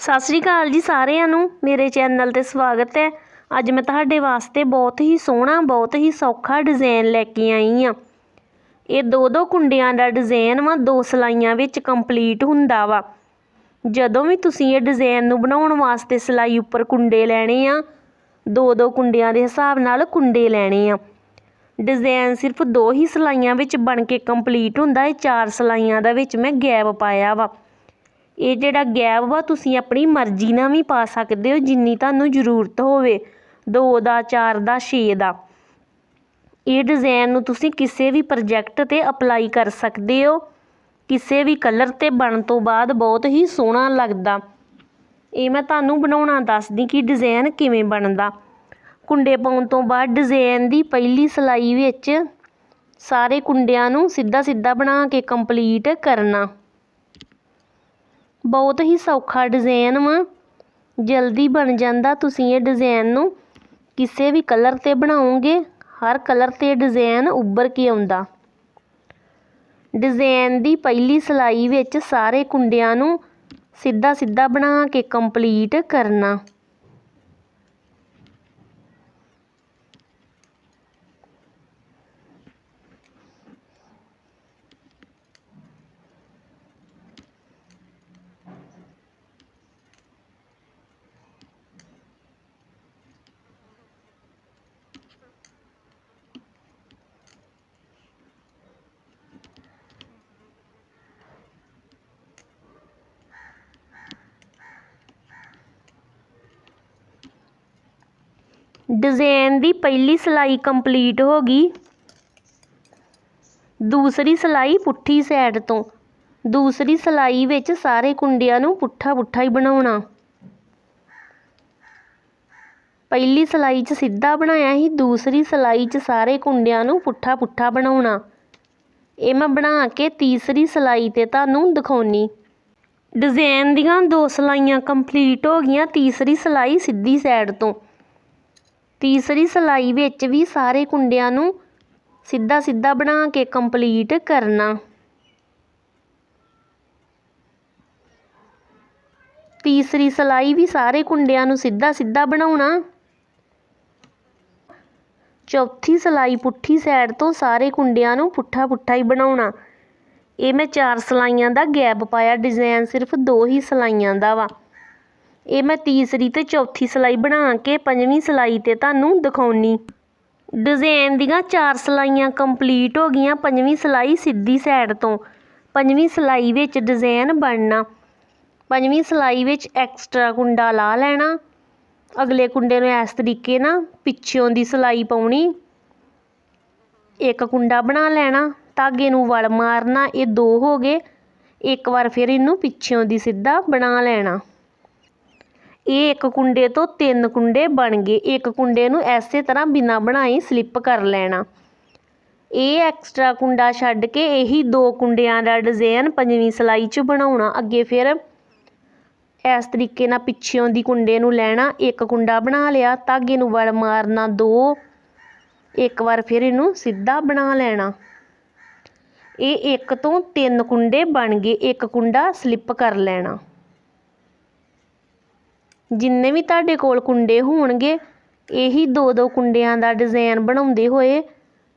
ਸਤਿ ਸ਼੍ਰੀ ਅਕਾਲ ਜੀ ਸਾਰਿਆਂ ਨੂੰ। ਮੇਰੇ ਚੈਨਲ ਤੇ ਸਵਾਗਤ ਹੈ। ਅੱਜ ਮੈਂ ਤੁਹਾਡੇ ਵਾਸਤੇ ਬਹੁਤ ਹੀ ਸੋਹਣਾ, ਬਹੁਤ ਹੀ ਸੌਖਾ ਡਿਜ਼ਾਈਨ ਲੈ ਕੇ ਆਈ ਆ ਇਹ ਦੋ ਦੋ ਕੁੰਡਿਆਂ ਦਾ ਡਿਜ਼ਾਈਨ ਵਾ, ਦੋ ਸਲਾਈਆਂ ਵਿੱਚ ਕੰਪਲੀਟ ਹੁੰਦਾ ਵਾ। ਜਦੋਂ ਵੀ ਤੁਸੀਂ ਇਹ ਡਿਜ਼ਾਈਨ ਨੂੰ ਬਣਾਉਣ ਵਾਸਤੇ ਸਲਾਈ ਉੱਪਰ ਕੁੰਡੇ ਲੈਣੇ ਆ, ਦੋ ਦੋ ਕੁੰਡਿਆਂ ਦੇ ਹਿਸਾਬ ਨਾਲ ਕੁੰਡੇ ਲੈਣੇ ਆ। ਡਿਜ਼ਾਈਨ ਸਿਰਫ ਦੋ ਹੀ ਸਲਾਈਆਂ ਵਿੱਚ ਬਣ ਕੇ ਕੰਪਲੀਟ ਹੁੰਦਾ ਹੈ ਚਾਰ ਸਲਾਈਆਂ ਦਾ ਵਿੱਚ ਮੈਂ ਗੈਪ ਪਾਇਆ ਵਾ। ਇਹ ਜਿਹੜਾ ਗੈਪ ਵਾ, ਤੁਸੀਂ ਆਪਣੀ ਮਰਜ਼ੀ ਨਾਲ ਵੀ ਪਾ ਸਕਦੇ ਹੋ, ਜਿੰਨੀ ਤੁਹਾਨੂੰ ਜ਼ਰੂਰਤ ਹੋਵੇ। ਦੋ ਦਾ, ਚਾਰ ਦਾ, ਛੇ ਦਾ। ਇਹ ਡਿਜ਼ਾਈਨ ਨੂੰ ਤੁਸੀਂ ਕਿਸੇ ਵੀ ਪ੍ਰੋਜੈਕਟ ਤੇ ਅਪਲਾਈ ਕਰ ਸਕਦੇ ਹੋ। ਕਿਸੇ ਵੀ ਕਲਰ ਤੇ ਬਣਨ ਤੋਂ ਬਾਅਦ ਬਹੁਤ ਹੀ ਸੋਹਣਾ ਲੱਗਦਾ। ਇਹ ਮੈਂ ਤੁਹਾਨੂੰ ਬਣਾਉਣਾ ਦੱਸਦੀ ਕਿ ਡਿਜ਼ਾਈਨ ਕਿਵੇਂ ਬਣਦਾ। ਕੁੰਡੇ ਪਾਉਣ ਤੋਂ ਬਾਅਦ ਡਿਜ਼ਾਈਨ ਦੀ ਪਹਿਲੀ ਸਲਾਈ ਵਿੱਚ ਸਾਰੇ ਕੁੰਡਿਆਂ ਨੂੰ ਸਿੱਧਾ ਸਿੱਧਾ ਬਣਾ ਕੇ ਕੰਪਲੀਟ ਕਰਨਾ। ਬਹੁਤ ਹੀ ਸੌਖਾ ਡਿਜ਼ਾਈਨ ਵਾ। ਜਲਦੀ ਬਣ ਜਾਂਦਾ ਤੁਸੀਂ ਇਹ ਡਿਜ਼ਾਈਨ ਨੂੰ। ਕਿਸੇ ਵੀ ਕਲਰ ਤੇ ਬਣਾਓਗੇ, ਹਰ ਕਲਰ ਤੇ ਡਿਜ਼ਾਈਨ ਉੱਭਰ ਕੇ ਆਉਂਦਾ। ਡਿਜ਼ਾਈਨ ਦੀ ਪਹਿਲੀ ਸਲਾਈ ਵਿੱਚ ਸਾਰੇ ਕੁੰਡਿਆਂ ਨੂੰ ਸਿੱਧਾ ਸਿੱਧਾ ਬਣਾ ਕੇ ਕੰਪਲੀਟ ਕਰਨਾ। ਡਿਜ਼ਾਈਨ ਦੀ ਪਹਿਲੀ ਸਿਲਾਈ ਕੰਪਲੀਟ ਹੋ ਗਈ। ਦੂਸਰੀ ਸਿਲਾਈ ਪੁੱਠੀ ਸਾਈਡ ਤੋਂ। ਦੂਸਰੀ ਸਿਲਾਈ ਵਿੱਚ ਸਾਰੇ ਕੁੰਡਿਆਂ ਨੂੰ ਪੁੱਠਾ ਪੁੱਠਾ ਹੀ ਬਣਾਉਣਾ। ਪਹਿਲੀ ਸਿਲਾਈ 'ਚ ਸਿੱਧਾ ਬਣਾਇਆ ਸੀ, ਦੂਸਰੀ ਸਿਲਾਈ 'ਚ ਸਾਰੇ ਕੁੰਡਿਆਂ ਨੂੰ ਪੁੱਠਾ ਪੁੱਠਾ ਬਣਾਉਣਾ। ਇਹ ਮੈਂ ਬਣਾ ਕੇ ਤੀਸਰੀ ਸਿਲਾਈ ਤੇ ਤੁਹਾਨੂੰ ਦਿਖਾਉਣੀ। ਡਿਜ਼ਾਈਨ ਦੀਆਂ ਦੋ ਸਿਲਾਈਆਂ ਕੰਪਲੀਟ ਹੋ ਗਈਆਂ, ਤੀਸਰੀ ਸਿਲਾਈ ਸਿੱਧੀ ਸਾਈਡ ਤੋਂ। ਤੀਸਰੀ ਸਲਾਈ ਵਿੱਚ ਵੀ ਸਾਰੇ ਕੁੰਡਿਆਂ ਨੂੰ ਸਿੱਧਾ ਸਿੱਧਾ ਬਣਾ ਕੇ ਕੰਪਲੀਟ ਕਰਨਾ। ਤੀਸਰੀ ਸਲਾਈ ਵੀ ਸਾਰੇ ਕੁੰਡਿਆਂ ਨੂੰ ਸਿੱਧਾ ਸਿੱਧਾ ਬਣਾਉਣਾ। ਚੌਥੀ ਸਲਾਈ ਪੁੱਠੀ ਸਾਈਡ ਤੋਂ ਸਾਰੇ ਕੁੰਡਿਆਂ ਨੂੰ ਪੁੱਠਾ ਪੁੱਠਾ ਹੀ ਬਣਾਉਣਾ। ਇਹ ਮੈਂ ਚਾਰ ਸਲਾਈਆਂ ਦਾ ਗੈਪ ਪਾਇਆ ਡਿਜ਼ਾਈਨ ਸਿਰਫ ਦੋ ਹੀ ਸਲਾਈਆਂ ਦਾ ਵਾ। ਇਹ ਮੈਂ ਤੀਸਰੀ ਤੇ ਚੌਥੀ ਸਲਾਈ ਬਣਾ ਕੇ ਪੰਜਵੀਂ ਸਲਾਈ ਤੇ ਤੁਹਾਨੂੰ ਦਿਖਾਉਣੀ। ਡਿਜ਼ਾਈਨ ਦੀਆਂ ਚਾਰ ਸਲਾਈਆਂ ਕੰਪਲੀਟ ਹੋ ਗਈਆਂ ਪੰਜਵੀਂ ਸਲਾਈ ਸਿੱਧੀ ਸਾਈਡ ਤੋਂ। ਪੰਜਵੀਂ ਸਲਾਈ ਵਿੱਚ ਡਿਜ਼ਾਈਨ ਬਣਨਾ। ਪੰਜਵੀਂ ਸਲਾਈ ਵਿੱਚ ਐਕਸਟਰਾ ਕੁੰਡਾ ਲਾ ਲੈਣਾ। ਅਗਲੇ ਕੁੰਡੇ ਨੂੰ ਇਸ ਤਰੀਕੇ ਨਾਲ ਪਿੱਛੋਂ ਦੀ ਸਲਾਈ ਪਾਉਣੀ। ਇੱਕ ਕੁੰਡਾ ਬਣਾ ਲੈਣਾ। ਧਾਗੇ ਨੂੰ ਵਲ ਮਾਰਨਾ। ਇਹ ਦੋ ਹੋ ਗਏ। ਇੱਕ ਵਾਰ ਫਿਰ ਇਹਨੂੰ ਪਿੱਛੋਂ ਦੀ ਸਿੱਧਾ ਬਣਾ ਲੈਣਾ। ਇਹ ਇੱਕ ਕੁੰਡੇ ਤੋਂ ਤਿੰਨ ਕੁੰਡੇ ਬਣ ਗਏ। ਇੱਕ ਕੁੰਡੇ ਨੂੰ ਐਸੇ ਤਰ੍ਹਾਂ ਬਿਨਾ ਬਣਾਈ ਸਲਿੱਪ ਕਰ ਲੈਣਾ। ਇਹ ਐਕਸਟਰਾ ਕੁੰਡਾ ਛੱਡ ਕੇ ਇਹੀ ਦੋ ਕੁੰਡਿਆਂ ਦਾ ਡਿਜ਼ਾਈਨ ਪੰਜਵੀਂ ਸਲਾਈ 'ਚ ਬਣਾਉਣਾ। ਅੱਗੇ ਫਿਰ ਇਸ ਤਰੀਕੇ ਨਾਲ ਪਿੱਛੋਂ ਦੀ ਕੁੰਡੇ ਨੂੰ ਲੈਣਾ। ਇੱਕ ਕੁੰਡਾ ਬਣਾ ਲਿਆ, ਧਾਗੇ ਨੂੰ ਵਲ ਮਾਰਨਾ ਦੋ। ਇੱਕ ਵਾਰ ਫਿਰ ਇਹਨੂੰ ਸਿੱਧਾ ਬਣਾ ਲੈਣਾ। ਇਹ ਇੱਕ ਤੋਂ ਤਿੰਨ ਕੁੰਡੇ ਬਣ ਗਏ। ਇੱਕ ਕੁੰਡਾ ਸਲਿੱਪ ਕਰ ਲੈਣਾ। ਜਿੰਨੇ ਵੀ ਤੁਹਾਡੇ ਕੋਲ ਕੁੰਡੇ ਹੋਣਗੇ, ਇਹੀ ਦੋ ਦੋ ਕੁੰਡਿਆਂ ਦਾ ਡਿਜ਼ਾਈਨ ਬਣਾਉਂਦੇ ਹੋਏ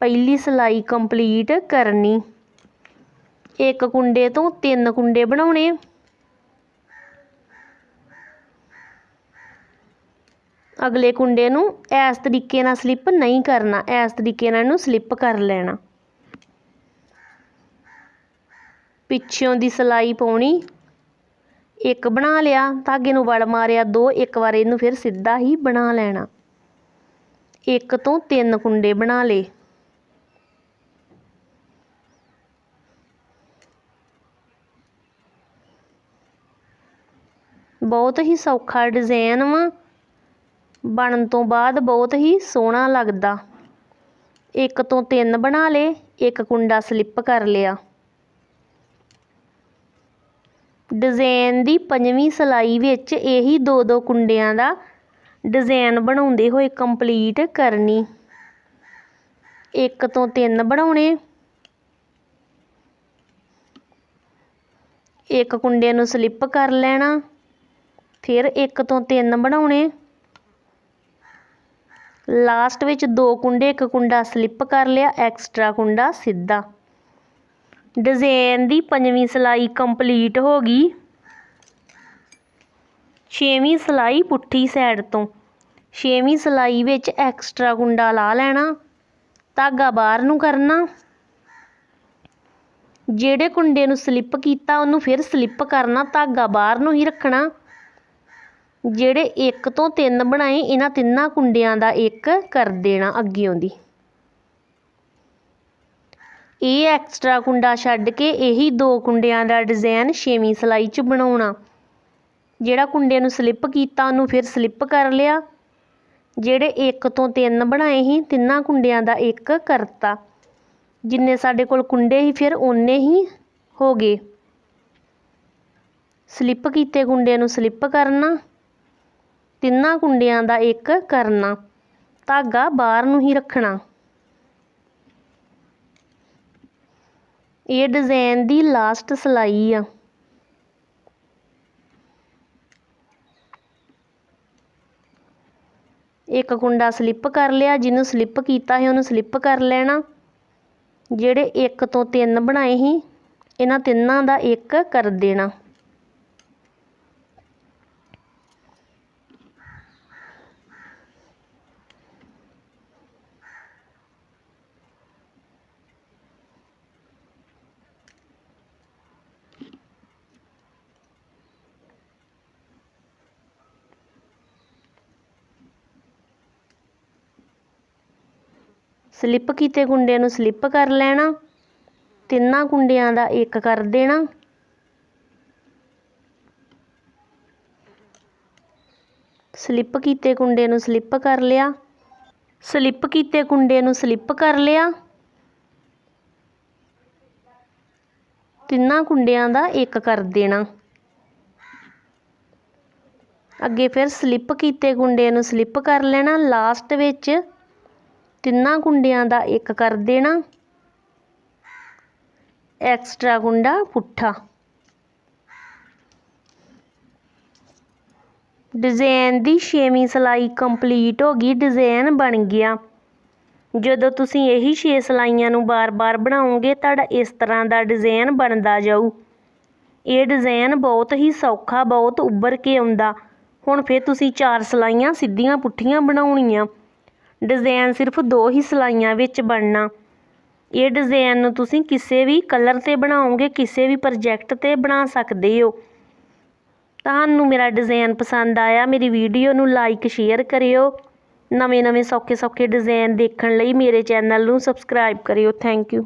ਪਹਿਲੀ ਸਲਾਈ ਕੰਪਲੀਟ ਕਰਨੀ। ਇੱਕ ਕੁੰਡੇ ਤੋਂ ਤਿੰਨ ਕੁੰਡੇ ਬਣਾਉਣੇ। ਅਗਲੇ ਕੁੰਡੇ ਨੂੰ ਇਸ ਤਰੀਕੇ ਨਾਲ ਸਲਿੱਪ ਨਹੀਂ ਕਰਨਾ, ਇਸ ਤਰੀਕੇ ਨਾਲ ਇਹਨੂੰ ਸਲਿੱਪ ਕਰ ਲੈਣਾ। ਪਿੱਛੋਂ ਦੀ ਸਲਾਈ ਪਾਉਣੀ। ਇੱਕ ਬਣਾ ਲਿਆ ਧਾਗੇ ਨੂੰ ਵੜ ਮਾਰਿਆ, ਦੋ ਇੱਕ ਵਾਰ ਇਹਨੂੰ ਫਿਰ ਸਿੱਧਾ ਹੀ ਬਣਾ ਲੈਣਾ। ਇੱਕ ਤੋਂ ਤਿੰਨ ਕੁੰਡੇ ਬਣਾ ਲਏ। ਬਹੁਤ ਹੀ ਸੌਖਾ ਡਿਜ਼ਾਈਨ ਵਾ। ਬਣਨ ਤੋਂ ਬਾਅਦ ਬਹੁਤ ਹੀ ਸੋਹਣਾ ਲੱਗਦਾ। ਇੱਕ ਤੋਂ ਤਿੰਨ ਬਣਾ ਲਏ, ਇੱਕ ਕੁੰਡਾ ਸਲਿੱਪ ਕਰ ਲਿਆ। ਡਿਜ਼ਾਈਨ ਦੀ ਪੰਜਵੀਂ ਸਲਾਈ ਵਿੱਚ ਇਹੀ ਦੋ ਦੋ ਕੁੰਡਿਆਂ ਦਾ ਡਿਜ਼ਾਈਨ ਬਣਾਉਂਦੇ ਹੋਏ ਕੰਪਲੀਟ ਕਰਨੀ। ਇੱਕ ਤੋਂ ਤਿੰਨ ਬਣਾਉਣੇ। ਇੱਕ ਕੁੰਡੇ ਨੂੰ ਸਲਿੱਪ ਕਰ ਲੈਣਾ। ਫਿਰ ਇੱਕ ਤੋਂ ਤਿੰਨ ਬਣਾਉਣੇ। ਲਾਸਟ ਵਿੱਚ ਦੋ ਕੁੰਡੇ, ਇੱਕ ਕੁੰਡਾ ਸਲਿੱਪ ਕਰ ਲਿਆ, ਐਕਸਟਰਾ ਕੁੰਡਾ ਸਿੱਧਾ। ਡਿਜ਼ਾਈਨ ਦੀ ਪੰਜਵੀਂ ਸਿਲਾਈ ਕੰਪਲੀਟ ਹੋ ਗਈ। ਛੇਵੀਂ ਸਿਲਾਈ ਪੁੱਠੀ ਸਾਈਡ ਤੋਂ। ਛੇਵੀਂ ਸਿਲਾਈ ਵਿੱਚ ਐਕਸਟਰਾ ਕੁੰਡਾ ਲਾ ਲੈਣਾ, ਧਾਗਾ ਬਾਹਰ ਨੂੰ ਕਰਨਾ। ਜਿਹੜੇ ਕੁੰਡੇ ਨੂੰ ਸਲਿੱਪ ਕੀਤਾ, ਉਹਨੂੰ ਫਿਰ ਸਲਿੱਪ ਕਰਨਾ, ਧਾਗਾ ਬਾਹਰ ਨੂੰ ਹੀ ਰੱਖਣਾ। ਜਿਹੜੇ ਇੱਕ ਤੋਂ ਤਿੰਨ ਬਣਾਏ, ਇਹਨਾਂ ਤਿੰਨਾਂ ਕੁੰਡਿਆਂ ਦਾ ਇੱਕ ਕਰ ਦੇਣਾ ਅੱਗੇ ਆਉਂਦੀ। ਇਹ ਐਕਸਟਰਾ ਕੁੰਡਾ ਛੱਡ ਕੇ ਇਹੀ ਦੋ ਕੁੰਡਿਆਂ ਦਾ ਡਿਜ਼ਾਈਨ ਛੇਵੀਂ ਸਿਲਾਈ 'ਚ ਬਣਾਉਣਾ। ਜਿਹੜਾ ਕੁੰਡੇ ਨੂੰ ਸਲਿੱਪ ਕੀਤਾ, ਉਹਨੂੰ ਫਿਰ ਸਲਿੱਪ ਕਰ ਲਿਆ। ਜਿਹੜੇ ਇੱਕ ਤੋਂ ਤਿੰਨ ਬਣਾਏ ਸੀ, ਤਿੰਨਾਂ ਕੁੰਡਿਆਂ ਦਾ ਇੱਕ ਕਰਤਾ। ਜਿੰਨੇ ਸਾਡੇ ਕੋਲ ਕੁੰਡੇ ਸੀ, ਫਿਰ ਓਨੇ ਹੀ ਹੋ ਗਏ। ਸਲਿੱਪ ਕੀਤੇ ਕੁੰਡਿਆਂ ਨੂੰ ਸਲਿੱਪ ਕਰਨਾ, ਤਿੰਨਾਂ ਕੁੰਡਿਆਂ ਦਾ ਇੱਕ ਕਰਨਾ। ਧਾਗਾ ਬਾਹਰ ਨੂੰ ਹੀ ਰੱਖਣਾ। ਇਹ ਡਿਜ਼ਾਈਨ ਦੀ ਲਾਸਟ ਸਿਲਾਈ ਆ। ਇੱਕ ਕੁੰਡਾ ਸਲਿੱਪ ਕਰ ਲਿਆ, ਜਿਹਨੂੰ ਸਲਿੱਪ ਕੀਤਾ ਸੀ, ਉਹਨੂੰ ਸਲਿੱਪ ਕਰ ਲੈਣਾ। ਜਿਹੜੇ ਇੱਕ ਤੋਂ ਤਿੰਨ ਬਣਾਏ ਸੀ, ਇਹਨਾਂ ਤਿੰਨਾਂ ਦਾ ਇੱਕ ਕਰ ਦੇਣਾ। ਸਲਿੱਪ ਕੀਤੇ ਕੁੰਡੇ ਨੂੰ ਸਲਿੱਪ ਕਰ ਲੈਣਾ, ਤਿੰਨਾਂ ਕੁੰਡਿਆਂ ਦਾ ਇੱਕ ਕਰ ਦੇਣਾ। ਸਲਿੱਪ ਕੀਤੇ ਕੁੰਡੇ ਨੂੰ ਸਲਿੱਪ ਕਰ ਲਿਆ, ਸਲਿੱਪ ਕੀਤੇ ਕੁੰਡੇ ਨੂੰ ਸਲਿੱਪ ਕਰ ਲਿਆ। ਤਿੰਨਾਂ ਕੁੰਡਿਆਂ ਦਾ ਇੱਕ ਕਰ ਦੇਣਾ। ਅੱਗੇ ਫਿਰ ਸਲਿੱਪ ਕੀਤੇ ਕੁੰਡੇ ਨੂੰ ਸਲਿੱਪ ਕਰ ਲੈਣਾ, ਲਾਸਟ ਵਿੱਚ ਤਿੰਨਾਂ ਕੁੰਡਿਆਂ ਦਾ ਇੱਕ ਕਰ ਦੇਣਾ। ਐਕਸਟਰਾ ਗੁੰਡਾ ਪੁੱਠਾ। ਡਿਜ਼ਾਈਨ ਦੀ ਛੇਵੀਂ ਸਿਲਾਈ ਕੰਪਲੀਟ ਹੋ ਗਈ ਡਿਜ਼ਾਈਨ ਬਣ ਗਿਆ। ਜਦੋਂ ਤੁਸੀਂ ਇਹੀ ਛੇ ਸਿਲਾਈਆਂ ਨੂੰ ਬਾਰ-ਬਾਰ ਬਣਾਓਗੇ, ਤੁਹਾਡਾ ਇਸ ਤਰ੍ਹਾਂ ਦਾ ਡਿਜ਼ਾਈਨ ਬਣਦਾ ਜਾਊ। ਇਹ ਡਿਜ਼ਾਈਨ ਬਹੁਤ ਹੀ ਸੌਖਾ, ਬਹੁਤ ਉੱਭਰ ਕੇ ਆਉਂਦਾ। ਹੁਣ ਫਿਰ ਤੁਸੀਂ ਚਾਰ ਸਿਲਾਈਆਂ ਸਿੱਧੀਆਂ ਪੁੱਠੀਆਂ ਬਣਾਉਣੀਆਂ। ਡਿਜ਼ਾਈਨ ਸਿਰਫ ਦੋ ਹੀ ਸਿਲਾਈਆਂ ਵਿੱਚ ਬਣਨਾ। ਇਹ ਡਿਜ਼ਾਈਨ ਨੂੰ ਤੁਸੀਂ ਕਿਸੇ ਵੀ ਕਲਰ ਤੇ ਬਣਾਓਗੇ, ਕਿਸੇ ਵੀ ਪ੍ਰੋਜੈਕਟ ਤੇ ਬਣਾ ਸਕਦੇ ਹੋ। ਤੁਹਾਨੂੰ ਮੇਰਾ ਡਿਜ਼ਾਈਨ ਪਸੰਦ ਆਇਆ, ਮੇਰੀ ਵੀਡੀਓ ਨੂੰ ਲਾਈਕ ਸ਼ੇਅਰ ਕਰਿਓ। ਨਵੇਂ ਨਵੇਂ ਸੌਖੇ ਸੌਖੇ ਡਿਜ਼ਾਈਨ ਦੇਖਣ ਲਈ ਮੇਰੇ ਚੈਨਲ ਨੂੰ ਸਬਸਕ੍ਰਾਈਬ ਕਰਿਓ। Thank you